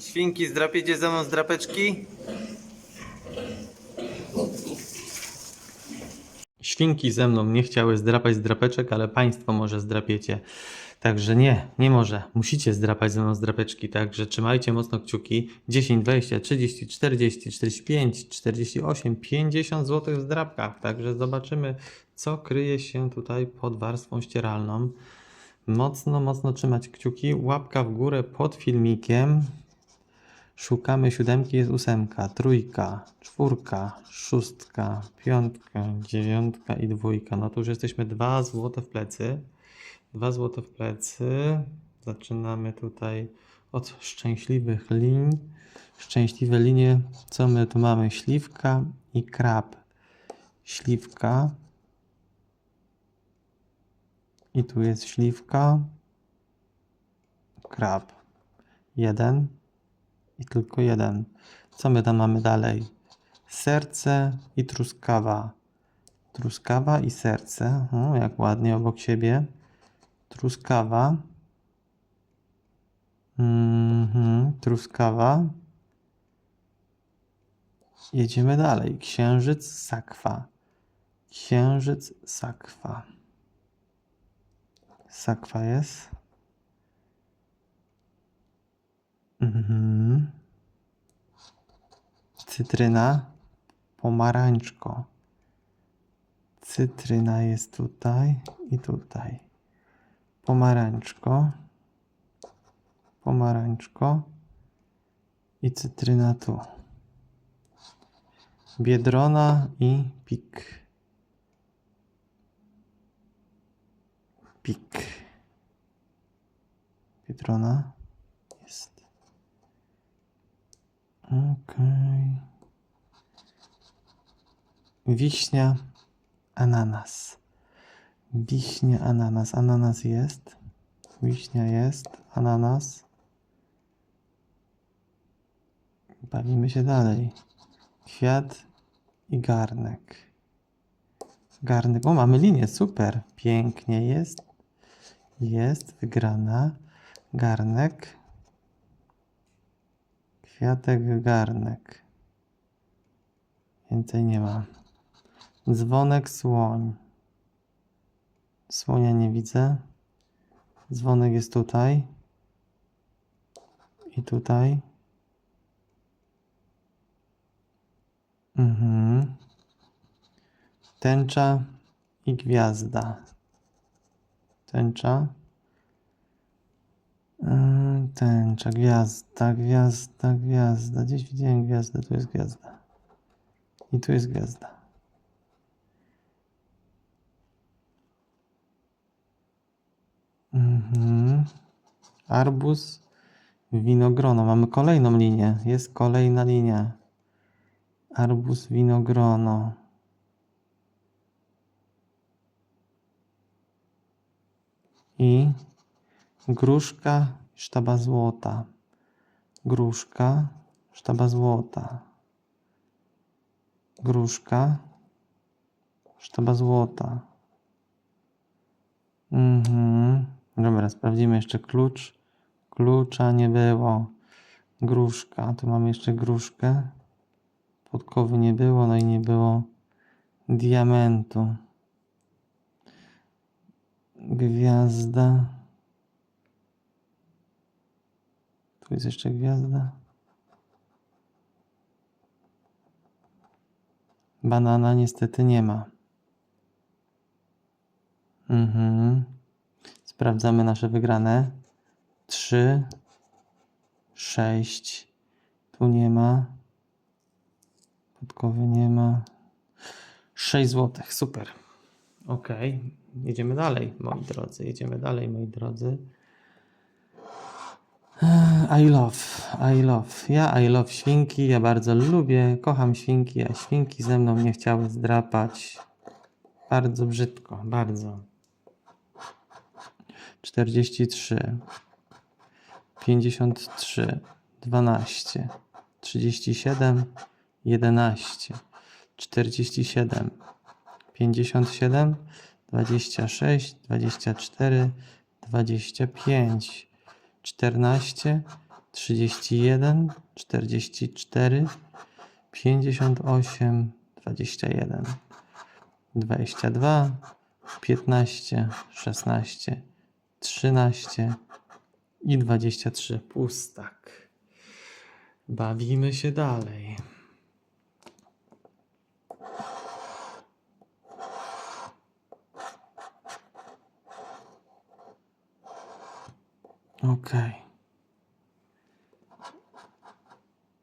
Świnki, zdrapiecie ze mną z drapeczki? Świnki ze mną nie chciały zdrapać z drapeczek, ale państwo może zdrapiecie. Także nie, nie może. Musicie zdrapać ze mną z drapeczki, także trzymajcie mocno kciuki. 10, 20, 30, 40, 45, 48, 50 zł w zdrapkach. Także zobaczymy, co kryje się tutaj pod warstwą ścieralną. Mocno, mocno trzymać kciuki. Łapka w górę pod filmikiem. Szukamy siódemki, jest ósemka, trójka, czwórka, szóstka, piątka, dziewiątka i dwójka. No to już jesteśmy dwa złote w plecy. Dwa złote w plecy. Zaczynamy tutaj od szczęśliwych linii. Szczęśliwe linie. Co my tu mamy? Śliwka i krab. Śliwka. I tu jest śliwka. Krab. Jeden. I tylko jeden. Co my tam mamy dalej? Serce i truskawa. Truskawa i serce. O, jak ładnie obok siebie. Truskawa. Mhm, truskawa. Jedziemy dalej. Księżyc, sakwa. Księżyc, sakwa. Sakwa jest. Mhm. Cytryna, pomarańczko. Cytryna jest tutaj i tutaj. Pomarańczko. Pomarańczko. I cytryna tu. Biedrona i pik. Pik. Biedrona jest. Okej. Wiśnia, ananas. Wiśnia, ananas. Ananas jest. Wiśnia jest. Ananas. Bawimy się dalej. Kwiat i garnek. Garnek. O, mamy linię. Super. Pięknie jest. Jest wygrana. Garnek. Kwiatek, garnek. Więcej nie ma. Dzwonek, słoń. Słonia nie widzę. Dzwonek jest tutaj. I tutaj. Mhm. Tęcza i gwiazda. Tęcza. Yy, Tęcza, gwiazda, gwiazda, gwiazda. Gdzieś widziałem gwiazdę, tu jest gwiazda. I tu jest gwiazda. Mhm. Arbuz, winogrono. Mamy kolejną linię. Jest kolejna linia. Arbuz, winogrono. I gruszka, sztaba złota. Gruszka, sztaba złota. Gruszka, sztaba złota. Mhm. Dobra, sprawdzimy jeszcze klucz. Klucza nie było. Gruszka, tu mamy jeszcze gruszkę. Podkowy nie było, no i nie było diamentu. Gwiazda. Tu jest jeszcze gwiazda. Banana niestety nie ma. Mhm. Sprawdzamy nasze wygrane. 3, 6. Tu nie ma. Podkowy nie ma. 6 zł. Super. Ok. Jedziemy dalej, moi drodzy. Jedziemy dalej, moi drodzy. I love, I love. Ja I love świnki, ja bardzo lubię, kocham świnki, a świnki ze mną nie chciały zdrapać. Bardzo brzydko, bardzo. 43, 53, 12, 37, 11, 47, 57, 26, 24, 25, 14, 31, 44, 58, 21, 22, 15, 16, 13 i 23. Pustak. Bawimy się dalej. Okej.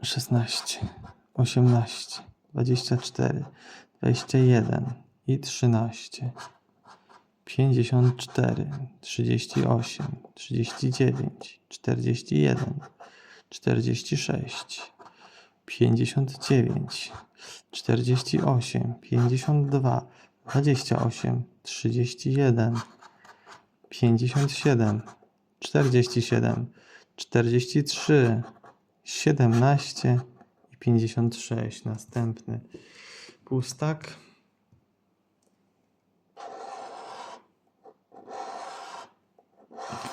16, 18, 24, 21 i 13, 54, 38, 39, 41, 46, 59, 48, 52, 28, 31, 57, 47, 43, 17 i 56. Następny pustak.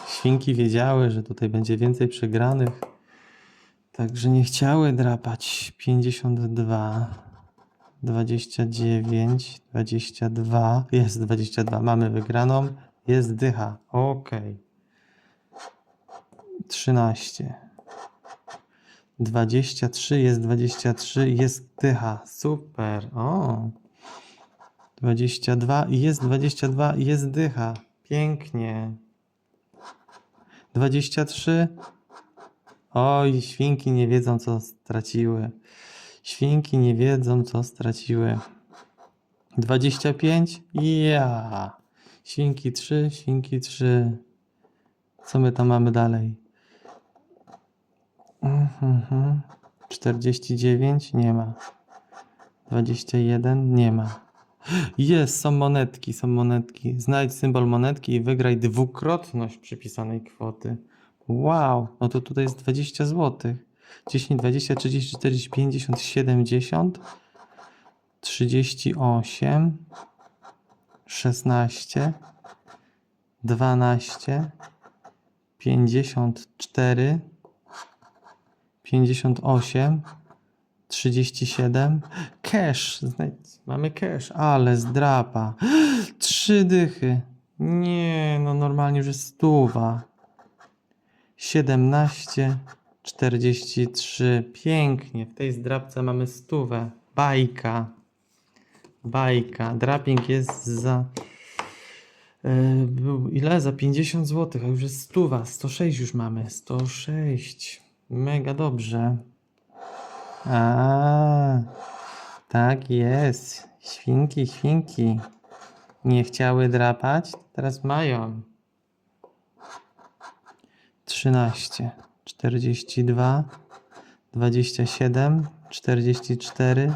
Świnki wiedziały, że tutaj będzie więcej przegranych, także nie chciały drapać. 52, 29, 22, jest 22, mamy wygraną, jest dycha, okej. 13, 23, jest 23, jest dycha, super, o. 22 i jest 22 i jest dycha, pięknie. 23. Oj, świnki nie wiedzą, co straciły. Świnki nie wiedzą, co straciły. 25. Ja. Świnki 3, świnki 3. Co my tam mamy dalej? Mhm. 49 nie ma. 21 nie ma. Jest, są monetki, są monetki. Znajdź symbol monetki i wygraj dwukrotność przypisanej kwoty. Wow, no to tutaj jest 20 zł. 10, 20, 30, 40, 50, 70, 38, 16, 12, 54, 58, 37. Cash. Mamy cash, ale zdrapa. Trzy dychy. Nie, no normalnie już jest stuwa. 17, 43. Pięknie. W tej zdrapce mamy stówę. Bajka. Bajka. Draping jest za. był ile? Za 50 zł, a już jest stuwa. 106 już mamy. 106. Mega dobrze. A, tak jest. Świnki, świnki. Nie chciały drapać, teraz mają. 13, 42, 27, 44,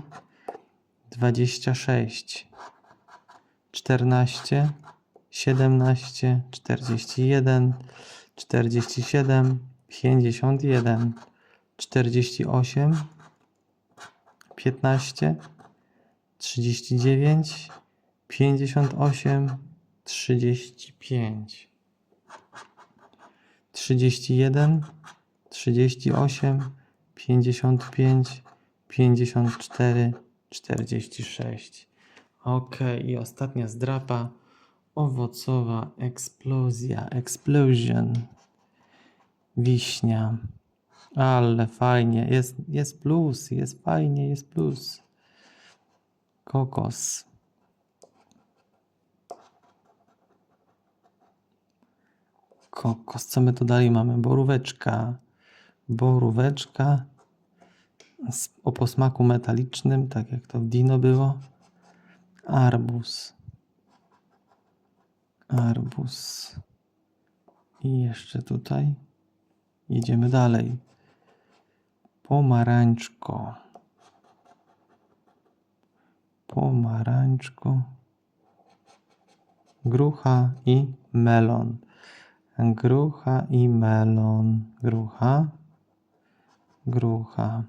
26, 14, 17, 41, 47, 51, 48, 15, 39, 58, 35, 31, 38, 55, 54, 46. Ok, i ostatnia zdrapa. Owocowa eksplozja, explosion. Wiśnia. Ale fajnie, jest, jest plus, jest fajnie, jest plus. Kokos. Kokos, co my tu dalej mamy? Boróweczka. Boróweczka o posmaku metalicznym, tak jak to w Dino było. Arbus. Arbus. I jeszcze tutaj. Jedziemy dalej. Pomarańczko. Pomarańczko. Grucha i melon. Grucha i melon. Grucha. Grucha.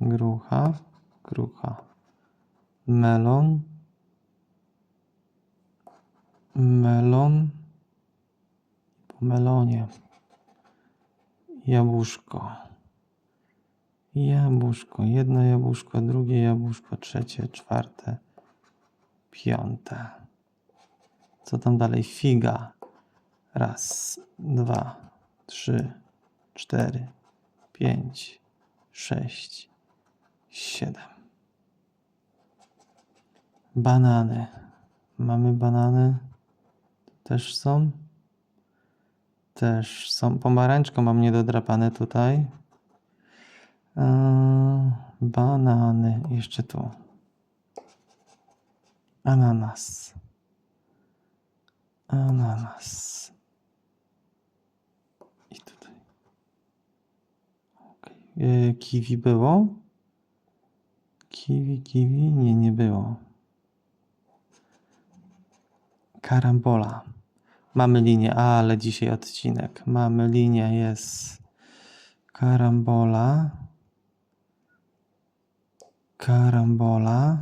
Grucha. Grucha. Melon. Melon. Po melonie. Jabłuszko. Jabłuszko. Jedno jabłuszko, drugie jabłuszko, trzecie, czwarte, piąte. Co tam dalej? Figa. Raz, dwa, trzy, cztery, pięć, sześć, siedem. Banany. Mamy banany. Też są. Też są. Pomarańczką mam niedodrapane tutaj. Eee, banany. Jeszcze tu. Ananas. Ananas. I tutaj. Okej. Eee, kiwi było? Kiwi, kiwi? Nie, nie było. Karambola. Mamy linię, ale dzisiaj odcinek. Mamy linię, jest karambola. Karambola.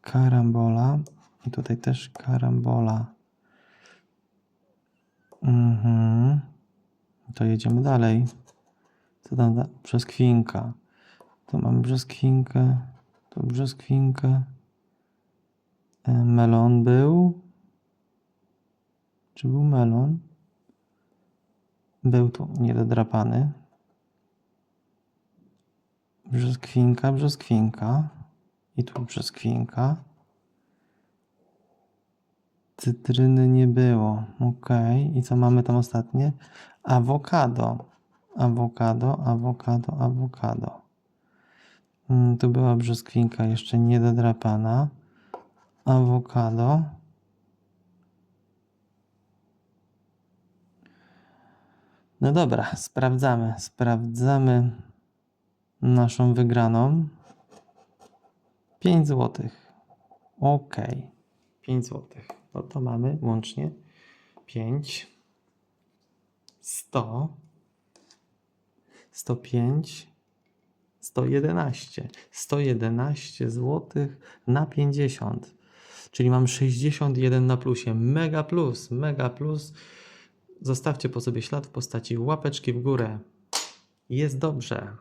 Karambola. I tutaj też karambola. Mhm. To jedziemy dalej. Co tam? da- Brzoskwinka. Tu mamy brzoskwinkę. Tu brzoskwinkę. E, Melon był. Czy był melon? Był tu niedodrapany. Brzoskwinka, brzoskwinka. I tu brzoskwinka. Cytryny nie było. Ok. I co mamy tam ostatnie? Awokado. Awokado, awokado, awokado. Mm, Tu była brzoskwinka jeszcze niedodrapana. Awokado. No dobra, sprawdzamy. Sprawdzamy naszą wygraną. 5 zł. Ok. 5 zł. No to mamy łącznie 5, 100, 105, 111. 111 zł na 50. Czyli mam 61 na plusie. Mega plus, mega plus. Zostawcie po sobie ślad w postaci łapeczki w górę. Jest dobrze.